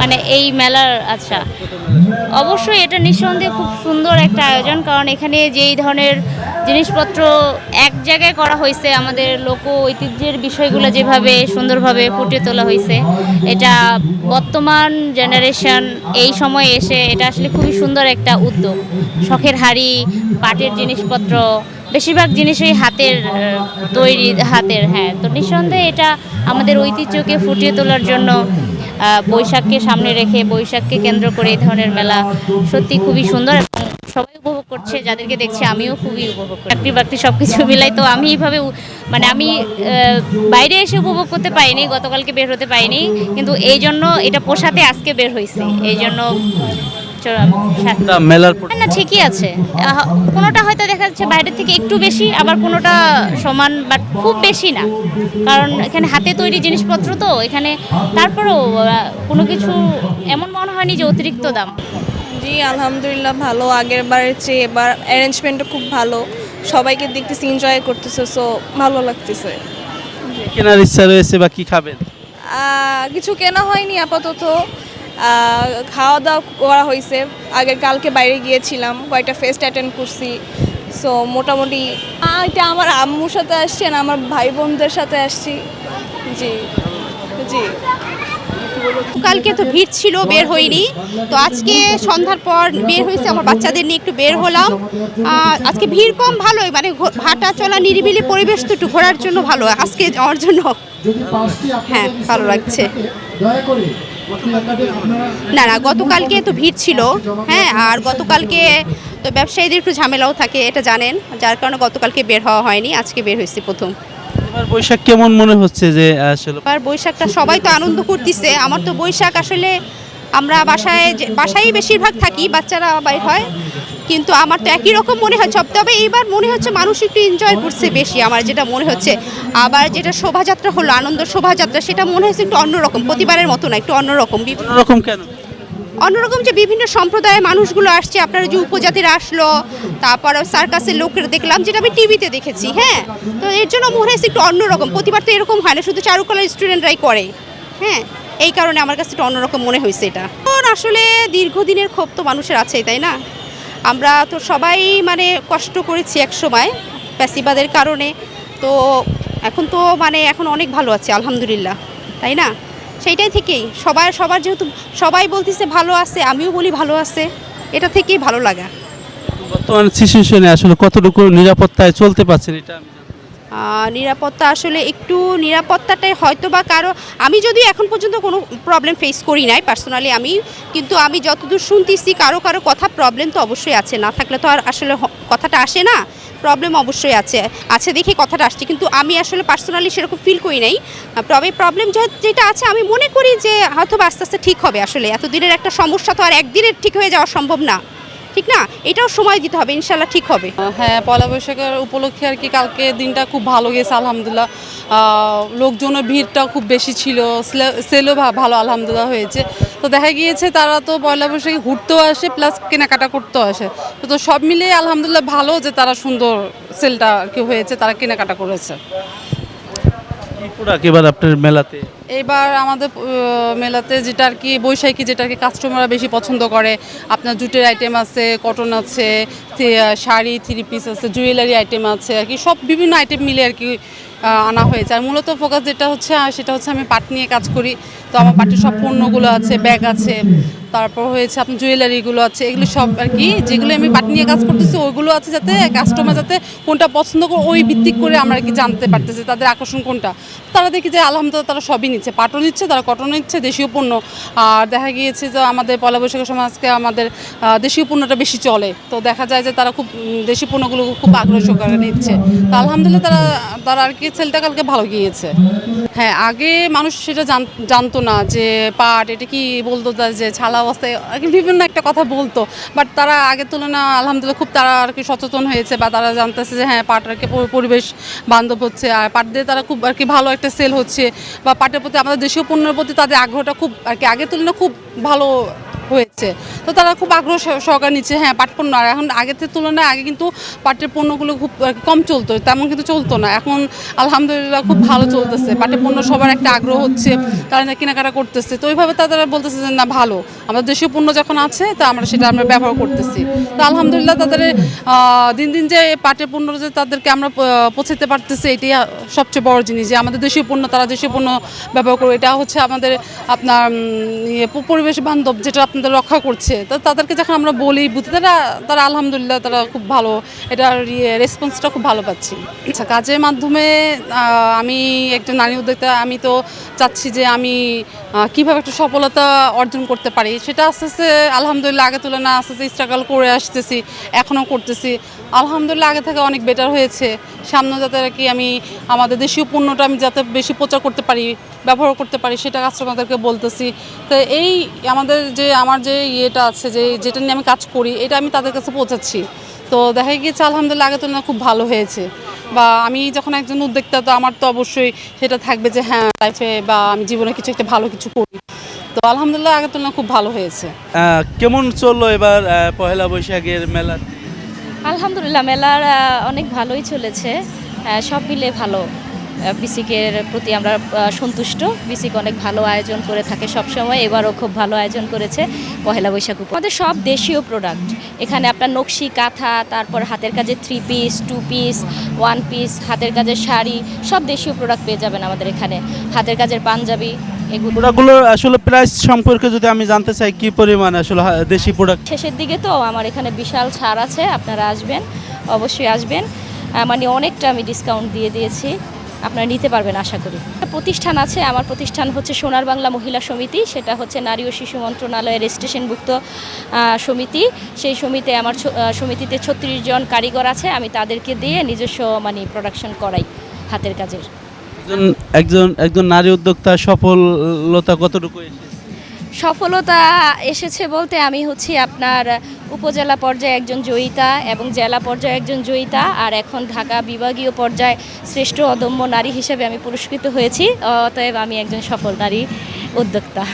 মানে এই মেলার আচ্ছা। অবশ্যই এটা নিঃসন্দেহে খুব সুন্দর একটা আয়োজন, কারণ এখানে যেই ধরনের জিনিসপত্র এক জায়গায় করা হয়েছে, আমাদের লোক ঐতিহ্যের বিষয়গুলো যেভাবে সুন্দরভাবে ফুটিয়ে তোলা হয়েছে, এটা বর্তমান জেনারেশন এই সময়ে এসে এটা আসলে খুবই সুন্দর একটা উদ্যোগ। শখের হাড়ি, পাটের জিনিসপত্র, বেশিরভাগ জিনিসই হাতের তৈরি, হাতের হ্যাঁ। তো নিঃসন্দেহে এটা আমাদের ঐতিহ্যকে ফুটিয়ে তোলার জন্য বৈশাখকে সামনে রেখে বৈশাখকে কেন্দ্র করে এই ধরনের মেলা সত্যি খুবই সুন্দর এবং সবাই উপভোগ করছে, যাদেরকে দেখছি আমিও খুবই উপভোগ করি। চাকরি বাকরি সব কিছু মিলাই তো আমি এইভাবে মানে আমি বাইরে এসে উপভোগ করতে পারিনি, গতকালকে বের হতে পারিনি, কিন্তু এই জন্য এটা পোষাতে আজকে বের হয়েছে এই জন্য মেলার না ঠিকই আছে। কোনোটা হয়তো দেখা যাচ্ছে বাইরের থেকে একটু বেশি আবার কোনোটা সমান বাট খুব বেশি না। কারণ এখানে হাতে তৈরি জিনিসপত্র তো এখানে তারপরেও কোনো কিছু এমন মনে হয়নি যে অতিরিক্ত দাম। জি আলহামদুলিল্লাহ ভালো। আগের বারের চেয়ে এবার অ্যারেঞ্জমেন্টও খুব ভালো। সবাইকে দেখতেছি এনজয় করতেছে সো ভালো লাগতেছে। কেনার ইচ্ছা রয়েছে বা কি খাবেন? কিছু কেনা হয়নি আপাতত। খাওয়া দাওয়া করা হয়েছে। আগের কালকে বাইরে গিয়েছিলাম কয়েকটা ফেস্ট অ্যাটেন্ড করছি। সো মোটামুটি এটা আমার আম্মুর সাথে আসছি আর আমার ভাই বোনদের সাথে আসছি। জি জি। কালকে তো ভিড় ছিল বের হইনি। তো আজকে সন্ধ্যার পর বের হয়েছে আমার বাচ্চাদের নিয়ে একটু বের হলাম। আহ, আজকে ভিড় কম ভালোই। মানে হাঁটা চলা নিরিবিলি পরিবেশ তো একটু ঘোরার জন্য ভালো। আজকে যাওয়ার জন্য। হ্যাঁ ভালো লাগছে। না না গতকালকে তো ভিড় ছিল। হ্যাঁ আর গতকালকে তো ব্যবসায়ীদের একটু ঝামেলাও থাকে এটা জানেন। যার কারণে গতকালকে বের হওয়া হয়নি আজকে বের হয়েছে প্রথম। এবার বৈশাখ কেমন মনে হচ্ছে যে আসলে এবার বৈশাখটা সবাই তো আনন্দ করতেছে। আমার তো বৈশাখ আসলে আমরা বাসায় বাসায় বাসায়ই বেশিরভাগ থাকি বাচ্চারা বাইর হয়। কিন্তু আমার তো একই রকম মনে হয় সব তবে এইবার মনে হচ্ছে মানুষ একটু এনজয় করছে বেশি আমার যেটা মনে হচ্ছে। আবার যেটা শোভাযাত্রা হলো আনন্দ শোভাযাত্রা সেটা মনে হচ্ছে একটু অন্যরকম প্রতিবারের মতো না একটু অন্যরকম। বিভিন্ন অন্যরকম কেন? অন্যরকম যে বিভিন্ন সম্প্রদায়ের মানুষগুলো আসছে আপনারা যে উপজাতিরা আসলো তারপর সার্কাসের লোকের দেখলাম যেটা আমি টিভিতে দেখেছি হ্যাঁ? তো এর জন্য মনে হয়েছে একটু অন্যরকম প্রতিবার তো এরকম হয় না শুধু চারুকলার স্টুডেন্টরাই করে হ্যাঁ? এই কারণে আমার কাছে একটু অন্যরকম মনে হয়েছে এটা। আসলে দীর্ঘদিনের ক্ষোভ তো মানুষের আছেই তাই না? আমরা তো সবাই মানে কষ্ট করেছি এক সময় প্যাসিবাদের কারণে। তো এখন তো মানে এখন অনেক ভালো আছে, আলহামদুলিল্লাহ। তাই না? সেইটাই থেকেই সবাই সবার যেহেতু সবাই বলতেছে ভালো আছে, আমিও বলি ভালো আছে, এটা থেকেই ভালো লাগা। বর্তমান সিচুয়েশনে আসলে কতটুকু নিরাপত্তায় চলতে পারছেন এটা আমি জানতে চাই। আহ, নিরাপত্তা আসলে একটু নিরাপত্তাটাই হয়তো বা কারও, আমি যদি এখন পর্যন্ত কোনো প্রবলেম ফেস করি নাই পার্সোনালি আমি, কিন্তু আমি যতদূর শুনতেছি কারও কারও কথা প্রবলেম তো অবশ্যই আছে, না থাকলে তো আর আসলে কথাটা আসে না প্রবলেম অবশ্যই আছে আছে দেখে কথাটা আসছে, কিন্তু আমি আসলে পার্সোনালি সেরকম ফিল করি নাই তবে প্রবলেম যেটা আছে আমি মনে করি যে হয়তো আস্তে আস্তে ঠিক হবে আসলে, এতদিনের একটা সমস্যা তো আর একদিনের ঠিক হয়ে যাওয়া সম্ভব না। ঠিক না? এটাও সময় দিতে হবে ইনশাল্লাহ ঠিক হবে। হ্যাঁ পয়লা বৈশাখের উপলক্ষে আর কি কালকে দিনটা খুব ভালো গেছে আলহামদুলিল্লাহ। লোকজনের ভিড়টা খুব বেশি ছিল সেলে- সেলও ভা- ভালো আলহামদুলিল্লাহ হয়েছে। তো দেখা গিয়েছে তারা তো পয়লা বৈশাখে ঘুরতেও আসে প্লাস কেনাকাটা করতেও আসে। তো তো সব মিলিয়ে আলহামদুলিল্লাহ ভালো যে তারা সুন্দর সেলটা আর কি হয়েছে তারা কেনাকাটা করেছে। কি প্রোডাক্ট এবার আপনার মেলাতে? এবার আমাদের মেলাতে যেটা আর কি, বৈশাখী যেটা আর কি কাস্টমাররা বেশি পছন্দ করে, আপনার জুটের আইটেম আছে কটন আছে শাড়ি থ্রি পিস আছে জুয়েলারি আইটেম আছে, আর কি, সব বিভিন্ন আইটেম মিলে আর কি আনা হয়েছে। আর মূলত ফোকাস যেটা হচ্ছে সেটা হচ্ছে আমি পাট নিয়ে কাজ করি। তো আমার পাটের সব পণ্যগুলো আছে ব্যাগ আছে তারপর হয়েছে আপনার জুয়েলারিগুলো আছে, এগুলো সব আর কি, যেগুলো আমি পাট নিয়ে কাজ করতেছি, ওইগুলো আছে যাতে কাস্টমার যাতে কোনটা পছন্দ করে, ওই ভিত্তিক করে আমরা কি জানতে পারতেছি, তাদের আকর্ষণ কোনটা। তারা দেখি যে আলহামদুলিল্লাহ তারা সবই নিচ্ছে, পাটও নিচ্ছে, তারা কটন নিচ্ছে, দেশীয় পণ্য। আর দেখা গিয়েছে যে আমাদের পয়লা বৈশাখের সময় আজকে আমাদের দেশীয় পণ্যটা বেশি চলে। তো দেখা যায় যে তারা খুব দেশি পণ্যগুলো খুব আগ্রহ সহকারে নিচ্ছে। তো আলহামদুলিল্লাহ তারা তারা আর কি ছেলেটা কালকে ভালো গিয়েছে। হ্যাঁ আগে মানুষ সেটা জান- জানতো না যে পাট, এটা কি বলতো যে ছালা অবস্থায় আর কি বিভিন্ন একটা কথা বলতো। বাট তারা আগের তুলনায়, আলহামদুলিল্লাহ খুব তারা আর কি সচেতন হয়েছে বা তারা জানতেছে যে হ্যাঁ পাট আর কি পরিবেশ বান্ধব হচ্ছে। আর পাট দিয়ে তারা খুব আর কি ভালো একটা সেল হচ্ছে। বা পাটের প্রতি আমাদের দেশীয় পণ্যের প্রতি তাদের আগ্রহটা খুব আর কি আগের তুলনায় খুব ভালো হয়েছে। তো তারা খুব আগ্রহ সহকার নিচ্ছে। হ্যাঁ পাট পণ্য আর এখন আগের তুলনায় আগে কিন্তু পাটের পণ্যগুলো খুব কম চলতো। তেমন কিন্তু চলতো না। এখন আলহামদুলিল্লাহ খুব ভালো চলতেছে। পাটের পণ্য সবার একটা আগ্রহ হচ্ছে। তারা কেনাকাটা করতেছে। তো ওইভাবে তারা বলতেছে যে না ভালো। আমাদের দেশীয় পণ্য যখন আছে তা আমরা সেটা আমরা ব্যবহার করতেছি। তো আলহামদুলিল্লাহ তাদের দিন দিন যে পাটের পণ্য যে তাদেরকে আমরা পৌঁছাতে পারতেছি এটাই সবচেয়ে বড় জিনিস। যে আমাদের দেশীয় পণ্য তারা দেশীয় পণ্য ব্যবহার করবে। এটা হচ্ছে আমাদের আপনার ইয়ে, পরিবেশ বান্ধব যেটা আপনাদের রক্ষা করছে। তো তাদেরকে যখন আমরা বলি বুঝতে তারা তারা আলহামদুলিল্লাহ তারা খুব ভালো, এটার ইয়ে রেসপন্সটা খুব ভালো পাচ্ছি। আচ্ছা কাজের মাধ্যমে আমি একটা নারী উদ্যোক্তা, আমি তো চাচ্ছি যে আমি কীভাবে একটা সফলতা অর্জন করতে পারি, সেটা আস্তে আস্তে আলহামদুলিল্লাহ আগে তুলনায় আস্তে আস্তে স্ট্রাগল করে আসতেছি, এখনও করতেছি। আলহামদুলিল্লাহ আগে থেকে অনেক বেটার হয়েছে। সামনে যাতে আর কি আমি, আমাদের দেশীয় পণ্যটা আমি যাতে বেশি প্রচার করতে পারি, ব্যবহার করতে পারি, সেটা কাস্টমারদেরকে বলতেছি। তো এই আমাদের যে আমার যে ইয়েটা আছে যে যেটা নিয়ে আমি কাজ করি এটা আমি তাদের কাছে পৌঁছাচ্ছি। তো দেখা গিয়েছে আলহামদুলিল্লাহ আগে তুলনায় খুব ভালো হয়েছে। বা আমি যখন একজন উদ্যোক্তা তো আমার তো অবশ্যই সেটা থাকবে যে হ্যাঁ লাইফে বা আমি জীবনে কিছু একটা ভালো কিছু করি। তো আলহামদুলিল্লাহ আগের তুলনায় খুব ভালো হয়েছে। কেমন চলল এবার পহেলা বৈশাখের মেলা? আলহামদুলিল্লাহ মেলার অনেক ভালোই চলেছে। সব মিলে ভালো। বিসিকের প্রতি আমরা সন্তুষ্ট। বিসিক অনেক ভালো আয়োজন করে থাকে সবসময় এবারও খুব ভালো আয়োজন করেছে পহেলা বৈশাখ। আমাদের সব দেশীয় প্রোডাক্ট এখানে আপনার নকশি কাঁথা তারপর হাতের কাজের three piece two piece one piece হাতের কাজের শাড়ি সব দেশীয় প্রোডাক্ট পেয়ে যাবেন আমাদের এখানে। হাতের কাজের পাঞ্জাবি প্রোডাক্টগুলোর আসলে প্রাইস সম্পর্কে যদি আমি জানতে চাই কি পরিমাণ আসলে দেশি প্রোডাক্ট শেষের দিকে তো আমার এখানে বিশাল ছাড় আছে আপনারা আসবেন অবশ্যই আসবেন। মানে অনেকটা আমি ডিসকাউন্ট দিয়ে দিয়েছি। আপনারা নিতে পারবেন আশা করি। প্রতিষ্ঠান আছে, আমার প্রতিষ্ঠান হচ্ছে সোনার বাংলা মহিলা সমিতি, সেটা হচ্ছে নারী ও শিশু মন্ত্রণালয়ের রেজিস্ট্রেশনভুক্ত সমিতি। সেই সমিতি আমার সমিতিতে ছত্রিশ জন কারিগর আছে, আমি তাদেরকে দিয়ে নিজস্ব মানে প্রোডাকশন করাই হাতের কাজের। একজন একজন নারী উদ্যোক্তা সফলতা কতটুকু? সফলতা এসেছে বলতে আমি হচ্ছি আপনার উপজেলা পর্যায়ে একজন জয়িতা এবং জেলা পর্যায়ে একজন জয়িতা, আর এখন ঢাকা বিভাগীয় পর্যায়ে শ্রেষ্ঠ অদম্য নারী হিসেবে আমি পুরস্কৃত হয়েছি। অতএব আমি একজন সফল নারী উদ্যোক্তা।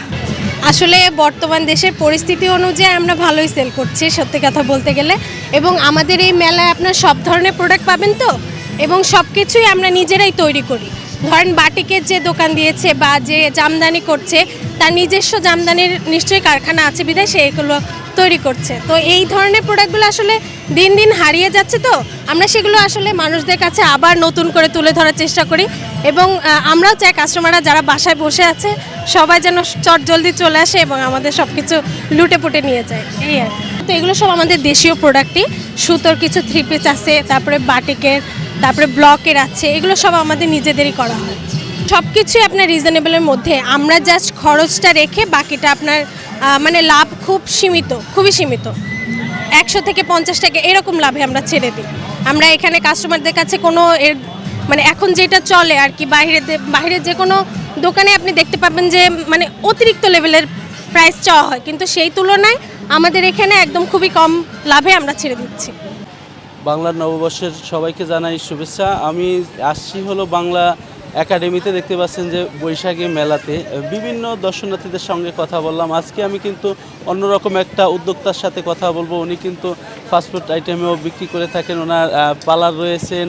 আসলে বর্তমান দেশের পরিস্থিতি অনুযায়ী আমরা ভালোই সেল করছি, সত্যি কথা বলতে গেলে। এবং আমাদের এই মেলায় আপনার সব ধরনের প্রোডাক্ট পাবেন তো? এবং সব কিছুই আমরা নিজেরাই তৈরি করি। ধরেন বাটিকের যে দোকান দিয়েছে বা যে জামদানি করছে, তার নিজস্ব জামদানির নিশ্চয়ই কারখানা আছে বিধায় সে এগুলো তৈরি করছে। তো এই ধরনের প্রোডাক্টগুলো আসলে দিন দিন হারিয়ে যাচ্ছে তো, আমরা সেগুলো আসলে মানুষদের কাছে আবার নতুন করে তুলে ধরার চেষ্টা করি এবং আমরাও চাই কাস্টমাররা যারা বাসায় বসে আছে, সবাই যেন চট জলদি চলে আসে এবং আমাদের সব কিছু লুটে পুটে নিয়ে যায়। এই আর তো এগুলো সব আমাদের দেশীয় প্রোডাক্টই। সুতোর কিছু থ্রি পিস আছে, তারপরে বাটিকের তারপরে ব্লকের আছে, এগুলো সব আমাদের নিজেদেরই করা হয়। সব কিছুই আপনার রিজনেবলের মধ্যে। আমরা জাস্ট খরচটা রেখে বাকিটা আপনার মানে লাভ খুব সীমিত, খুবই সীমিত। একশো থেকে পঞ্চাশ টাকা এরকম লাভে আমরা ছেড়ে দিই। আমরা এখানে কাস্টমারদের কাছে কোনো এর মানে এখন যেটা চলে আর কি, বাইরে বাইরে যে কোনো দোকানে আপনি দেখতে পাবেন যে মানে অতিরিক্ত লেভেলের প্রাইস চাওয়া হয়। কিন্তু সেই তুলনায় আমাদের এখানে একদম খুবই কম লাভে আমরা ছেড়ে দিচ্ছি। বাংলার নববর্ষের সবাইকে জানাই শুভেচ্ছা। আমি আসছি হলো বাংলা একাডেমিতে দেখতে পাচ্ছেন যে বৈশাখী মেলাতে। বিভিন্ন দর্শনার্থীদের সঙ্গে কথা বললাম। আজকে আমি কিন্তু অন্যরকম একটা উদ্যোক্তার সাথে কথা বলব। উনি কিন্তু ফাস্টফুড আইটেমেও বিক্রি করে থাকেন। ওনার পার্লার রয়েছেন।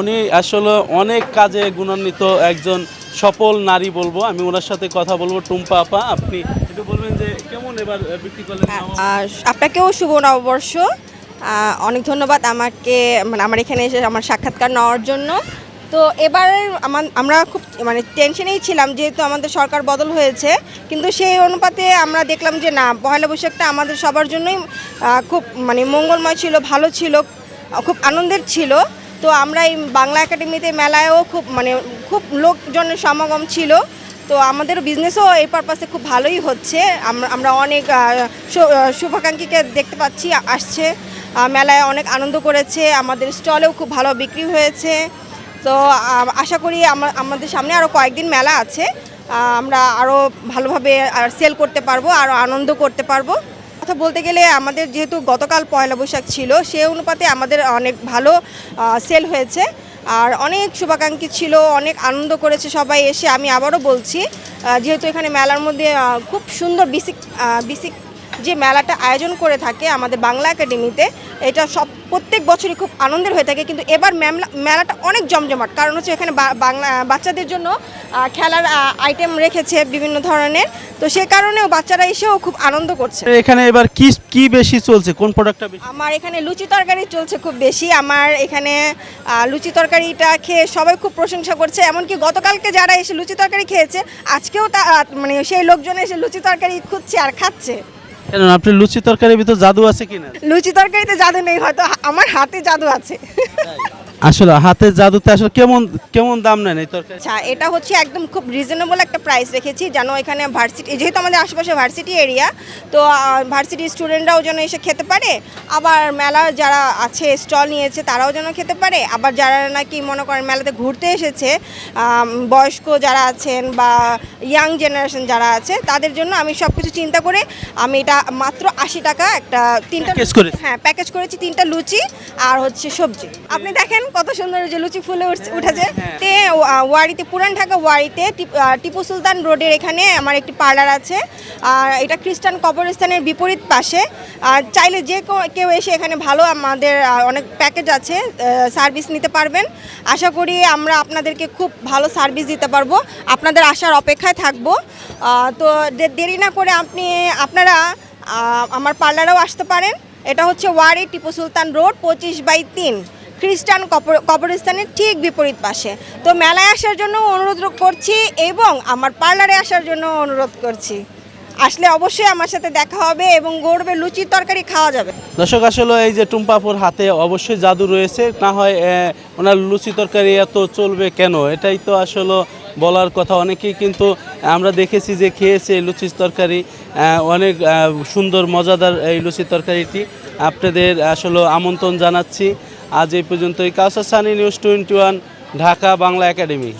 উনি আসলে অনেক কাজে গুণান্বিত একজন সফল নারী বলব। আমি ওনার সাথে কথা বলব। টুম্পা আপা আপনি একটু বলবেন যে কেমন এবার বিক্রি করলেন আর আপনাকেও শুভ নববর্ষ। অনেক ধন্যবাদ আমাকে মানে আমার এখানে এসে আমার সাক্ষাৎকার নেওয়ার জন্য। তো এবার আমার, আমরা খুব মানে টেনশনেই ছিলাম যেহেতু আমাদের সরকার বদল হয়েছে, কিন্তু সেই অনুপাতে আমরা দেখলাম যে না পয়লা বৈশাখটা আমাদের সবার জন্যই খুব মানে মঙ্গলময় ছিল, ভালো ছিল, খুব আনন্দের ছিল। তো আমরা এই বাংলা একাডেমিতে মেলায়ও খুব মানে খুব লোকজনের সমাগম ছিল। তো আমাদের বিজনেসও এই পারপাসে খুব ভালোই হচ্ছে। আমরা অনেক শুভাকাঙ্ক্ষীকে দেখতে পাচ্ছি, আসছে। মেলায় অনেক আনন্দ করেছে, আমাদের স্টলেও খুব ভালো বিক্রি হয়েছে। তো আশা করি আমাদের সামনে আরও কয়েকদিন মেলা আছে। আমরা আরও ভালোভাবে সেল করতে পারব আরও আনন্দ করতে পারব। কথা বলতে গেলে আমাদের যেহেতু গতকাল পয়লা বৈশাখ ছিল, সে অনুপাতে আমাদের অনেক ভালো সেল হয়েছে। আর অনেক শুভাকাঙ্ক্ষী ছিল, অনেক আনন্দ করেছে সবাই এসে, আমি আবারও বলছি যেহেতু এখানে মেলার মধ্যে খুব সুন্দর বিসিক বিসিক যে মেলাটা আয়োজন করে থাকে আমাদের বাংলা একাডেমিতে এটা সব প্রত্যেক বছরই খুব আনন্দের হয়ে থাকে। কিন্তু এবার মেলাটা অনেক জমজমাট। কারণ হচ্ছে এখানে বাংলা বাচ্চাদের জন্য খেলার আইটেম রেখেছে বিভিন্ন ধরনের। তো সে কারণেও বাচ্চারা এসেও খুব আনন্দ করছে। এখানে এবার কি কি বেশি চলছে? কোন প্রোডাক্টটা বেশি? আমার এখানে লুচি তরকারি চলছে খুব বেশি। আমার এখানে লুচি তরকারিটা খেয়ে সবাই খুব প্রশংসা করছে। এমনকি গতকালকে যারা এসে লুচি তরকারি খেয়েছে আজকেও তা মানে সেই লোকজন এসে লুচি তরকারি খুঁজছে আর খাচ্ছে। কেন আপনি লুচি তরকারির ভিতর জাদু আছে কিনা? লুচি তরকারিতে জাদু নেই হয়তো আমার হাতে জাদু আছে। আসলে হাতের জাদুতে আসলে কেমন কেমন দাম নেন এই তরকারি আচ্ছা এটা হচ্ছে একদম খুব রিজনেবল একটা প্রাইস রেখেছি যেন এখানে ভার্সিটি যেহেতু আমাদের আশেপাশে ভার্সিটি এরিয়া তো ভার্সিটি স্টুডেন্টরাও যেন এসে খেতে পারে আবার মেলার যারা আছে স্টল নিয়েছে তারাও যেন খেতে পারে আবার যারা নাকি মনে করেন মেলাতে ঘুরতে এসেছে বয়স্ক যারা আছেন বা ইয়াং জেনারেশন যারা আছে তাদের জন্য আমি সব কিছু চিন্তা করে আমি এটা মাত্র আশি টাকা একটা তিনটা করেছি। হ্যাঁ প্যাকেজ করেছি তিনটা লুচি আর হচ্ছে সবজি আপনি দেখেন কত সুন্দর যে লুচি ফুলে উঠছে- উঠেছে তে ওয়ারিতে পুরান ঢাকা ওয়ারিতে টিপ- টিপু সুলতান রোডের এখানে আমার একটি পার্লার আছে। আর এটা খ্রিস্টান কবরস্থানের বিপরীত পাশে। আর চাইলে যে কেউ- কেউ এসে এখানে ভালো আমাদের অনেক প্যাকেজ আছে সার্ভিস নিতে পারবেন। আশা করি আমরা আপনাদেরকে খুব ভালো সার্ভিস দিতে পারব। আপনাদের আসার অপেক্ষায় থাকব। তো দেরি না করে আপনি আপনারা আমার পার্লারেও আসতে পারেন। এটা হচ্ছে ওয়ারি টিপু সুলতান রোড পঁচিশ বাই তিন। খ্রিস্টান কবর- কবরস্থানের ঠিক বিপরীত পাশে। তো মেলায় আসার জন্য অনুরোধ করছি এবং আমার পার্লারে আসার জন্য অনুরোধ করছি। আসলে অবশ্যই আমার সাথে দেখা হবে এবং গৌরবে লুচির তরকারি খাওয়া যাবে। দর্শক, আসলে এই যে টুম্পাপুর হাতে অবশ্যই জাদু রয়েছে। না হয় ওনার লুচি তরকারি এত চলবে কেন? এটাই তো আসলে বলার কথা। অনেকেই কিন্তু আমরা দেখেছি যে খেয়েছে এই লুচি তরকারি। অনেক সুন্দর, মজাদার এই লুচি তরকারিটি। আপনাদের আসলে আমন্ত্রণ জানাচ্ছি। আজ এই পর্যন্তই। Kawsar Sunny news twenty one Dhaka Bangla academy.